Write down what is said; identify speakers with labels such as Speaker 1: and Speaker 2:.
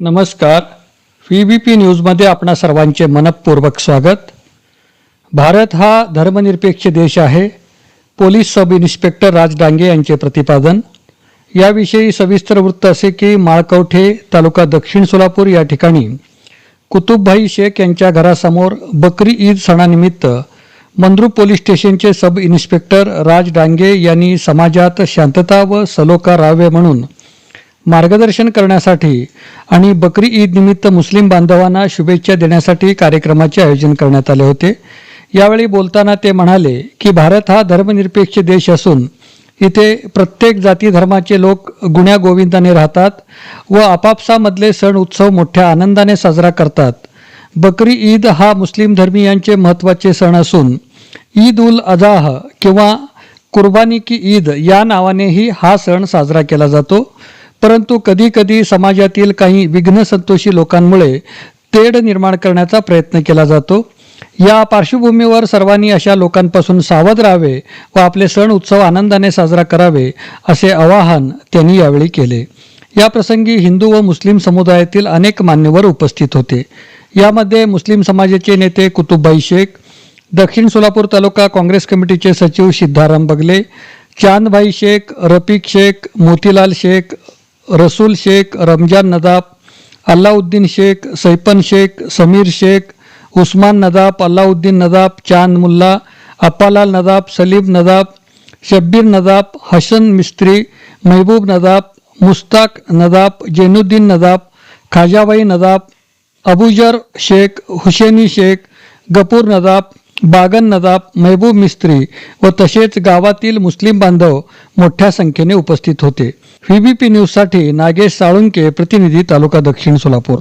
Speaker 1: नमस्कार. व्ही बी पी न्यूजमध्ये आपणा सर्वांचे मनपूर्वक स्वागत. भारत हा धर्मनिरपेक्ष देश आहे. Police sub inspector Raj Dange यांचे प्रतिपादन. याविषयी सविस्तर वृत्त असे की माळकवठे तालुका दक्षिण सोलापूर या ठिकाणी कुतुबभाई शेख यांच्या घरासमोर बकरी ईद सणानिमित्त मंद्रू पोलीस स्टेशनचे सब इन्स्पेक्टर राज डांगे यांनी समाजात शांतता व सलोखा राहावे म्हणून मार्गदर्शन करण्यासाठी आणि बकरी ईद निमित्त मुस्लिम बांधवांना शुभेच्छा देण्यासाठी कार्यक्रमाचे आयोजन करण्यात आले होते. यावेळी बोलताना ते म्हणाले की भारत हा धर्मनिरपेक्ष देश असून इथे प्रत्येक जाती धर्माचे लोक गुण्या गोविंदाने राहतात व आपापसामधले सण उत्सव मोठ्या आनंदाने साजरा करतात. बकरी ईद हा मुस्लिम धर्मीयांचे महत्त्वाचे सण असून ईद उल अजाह किंवा कुर्बानी की ईद या नावानेही हा सण साजरा केला जातो. परंतु कधीकधी समाजातील काही विघ्नसंतोषी लोकांमुळे तेढ निर्माण करण्याचा प्रयत्न केला जातो. या पार्श्वभूमीवर सर्वांनी अशा लोकांपासून सावध राहावे व आपले सण उत्सव आनंदाने साजरा करावे असे आवाहन त्यांनी यावेळी केले. या प्रसंगी हिंदू व मुस्लिम समुदायातील अनेक मान्यवर उपस्थित होते. यामध्ये मुस्लिम समाजाचे नेते कुतुबभाई शेख दक्षिण सोलापूर तालुका काँग्रेस कमिटीचे सचिव सिद्धाराम बगले चांदभाई शेख रफिक शेख मोतीलाल शेख रसूल शेख रमजान नदाब अल्लाउद्दीन शेख सैपन शेख समीर शेख उस्मान नदाब अल्लाउद्दीन नदाब चांद मुल्ला अप्पालाल नदाब सलीम नदाब शब्बीर नदाब हसन मिस्त्री महबूब नदाब मुस्ताक नदाब जैनुद्दीन नदाब खाजाबाई नदाब अबुजर शेख हुसेनी शेख गपूर नदाब बागन नदाब मेहबूब मिस्त्री व तसेच गावातील मुस्लिम बांधव मोठ्या संख्येने उपस्थित होते. व्ही बी पी न्यूजसाठी नागेश साळुंके प्रतिनिधी तालुका दक्षिण सोलापूर.